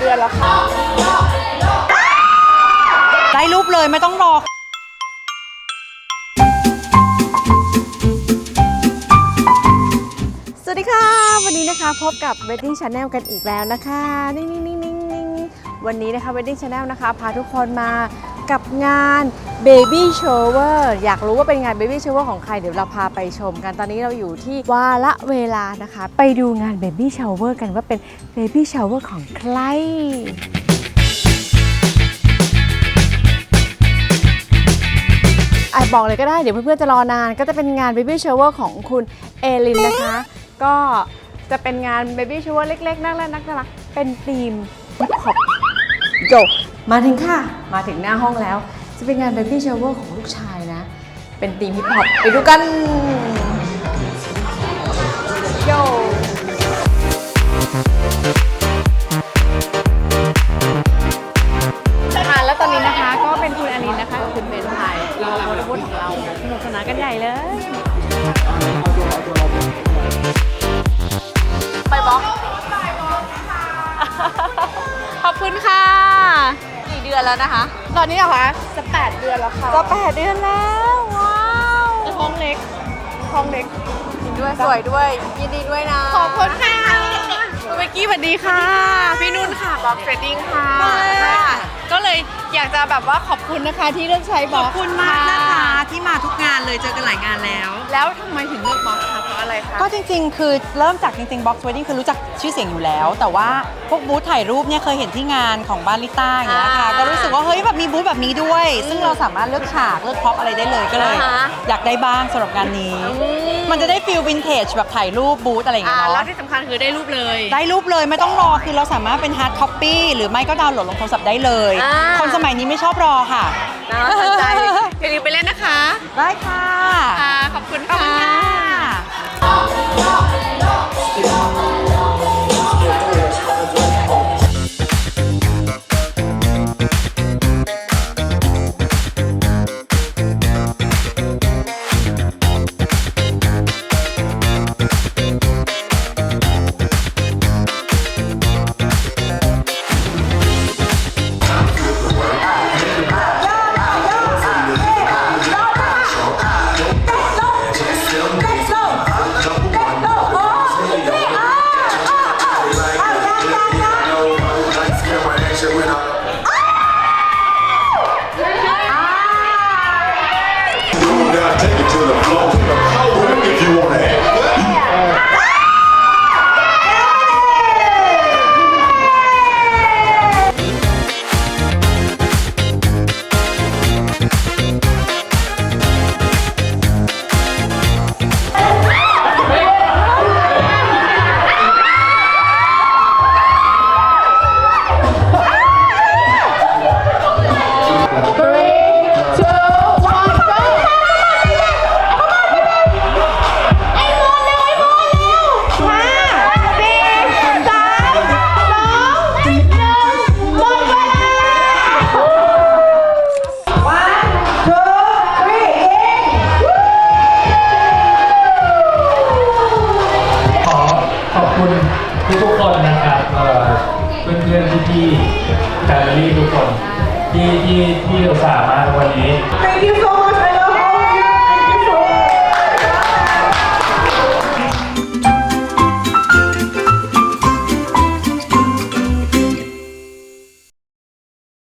เดือนแล้วค่ะ ได้รูปเลยไม่ต้องรอสวัสดีค่ะ วันนี้นะคะพบกับ Wedding Channel กันอีกแล้วนะคะนิ่งๆๆๆวันนี้นะคะ Wedding Channel นะคะ พาทุกคนมากับงาน Baby Shower อยากรู้ว่าเป็นงาน Baby Shower ของใคร เดี๋ยวเราพาไปชมกัน ตอนนี้เราอยู่ที่วาละเวลานะคะ ไปดูงาน Baby Shower กันว่าเป็น Baby Shower ของใครอะบอกเลยก็ได้ เดี๋ยวเพื่อนๆจะรอนาน ก็จะเป็นงาน Baby Shower ของคุณเอลินนะคะ ก็จะเป็นงาน Baby Shower เล็กๆน่ารักน่ารักเป็นธีมฮิปฮอปโจมาถึงค่ะ มาถึงหน้าห้องแล้ว จะเป็นงาน Baby Shower ของลูกชายนะ เป็นธีมฮิปฮอปไปดูกันโจค่ะแล้วตอนนี้นะคะก็เป็นคุณอนินนะคะกับคุณเบนไทยเราโมดวุฒิของเราสนุกสนานกันใหญ่เลย ไปบล็อกขอบคุณค่ะกี่เดือนแล้วนะคะ ตอนนี้เหรอคะจะแปดเดือนแล้วค่ะจะแปดเดือนแล้วว้าวท้องเล็กท้องเล็กด้วยสวยด้วย ยินดีด้วยนะขอบคุณค่ะคุณเบกกี้สวัสดีค่ะ พี่นุ่นค่ะบล็อกเทรดดิ้งค่ะ ก็เลยอยากจะแบบว่าขอบคุณนะคะที่เลือกใช้บขล็ออบกคุณมากนะคะที่มาทุกงานเลยเจอกันหลายงานแล้ว แล้วทำไมถึงเลือกบล็อกคะเพราะอะไรคะ ก็จริงๆ คือเริ่มจากจริงๆ Box Wedding คือรู้จักชื่อเสียงอยู่แล้ว แต่ว่าพวกบูธถ่ายรูปเนี่ยเคยเห็นที่งานของบ้านลิต้าอย่างเงี้ยค่ะ อ่าก็รู้สึกว่า เฮ้ยแบบมีบูธแบบนี้ด้วย ซึ่งเราสามารถเลือกฉาก เลือกพ็อปอะไรได้เลยก็เลย อ่าฮะ อยากได้บ้างสำหรับงานนี้มั นจะได้ฟิลวินเทจแบบถ่ายรูปบูธอะไรอย่างอ่าเงี้ยแล้วเนาะที่สำคัญคือได้รูปเลย ได้รูปเลยไม่ต้องรอคือเราสามารถเป็นฮาร์ดคอปปี้หรือไม่ก็ดาวน์โหลดลงโทรศัพท์ได้เลย อ่า คนสมัยนี้ไม่ชอบรอค่ะน่าสนใจอย่าลืมไปเล่นนะคะได้ค่ะ ค่ะขอบคุณขอบคุณค่ะค่ะ ทุกๆคนนะครับเอ่อเพื่อนๆพี่ๆแฟมิลี่ทุกคนที่ที่ที่เราสาห์มาวันนี้ Thank you so